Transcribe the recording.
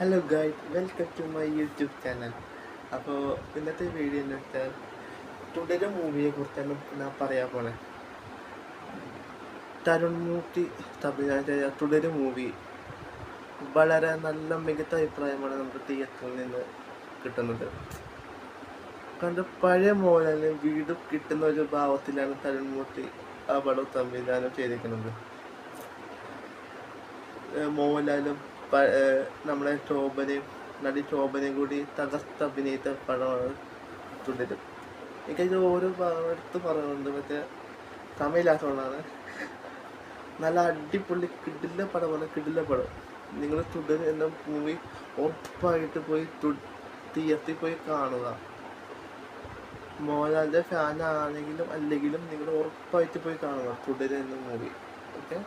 Hello guys welcome to my YouTube channel അപ്പോൾ ഇന്നത്തെ video എന്ന് വെച്ചാൽ തുടരെ മൂവിയെ കുറിച്ചാണ് ഞാൻ പറയാൻ പോണേ. തരുൺ മൂർത്തി സംവിധാനം ചെയ്ത തുടരെ മൂവി വളരെ നല്ല മികച്ച അഭിപ്രായമാണ് നമുക്ക് തിയേറ്ററിൽ നിന്ന് കിട്ടുന്നത്. കണ്ട് പഴയ മോഹൻലാലിന് വീട് കിട്ടുന്ന ഒരു ഭാവത്തിലാണ് തരുൺ മൂർത്തി ആ പടം സംവിധാനം ചെയ്തിരിക്കുന്നത്. മോഹൻലാലും നമ്മുടെ ശോഭനയും നടി ശോഭനയും കൂടി തകർത്ത് അഭിനയിച്ച പടമാണ് തുടരും എനിക്കത് ഓരോ എടുത്ത് പറയുന്നുണ്ട് മറ്റേ സമയമില്ലാത്തതുകൊണ്ടാണ് നല്ല അടിപൊളി കിടില പടമാണ് കിടില പടം. നിങ്ങൾ തുടരും എന്ന മൂവി ഉറപ്പായിട്ട് പോയി തിയേറ്ററിൽ പോയി കാണുക. മോഹൻലാലിന്റെ ഫാൻ ആണെങ്കിലും അല്ലെങ്കിലും നിങ്ങൾ ഉറപ്പായിട്ട് പോയി കാണുക തുടരും എന്ന മൂവി ഓക്കെ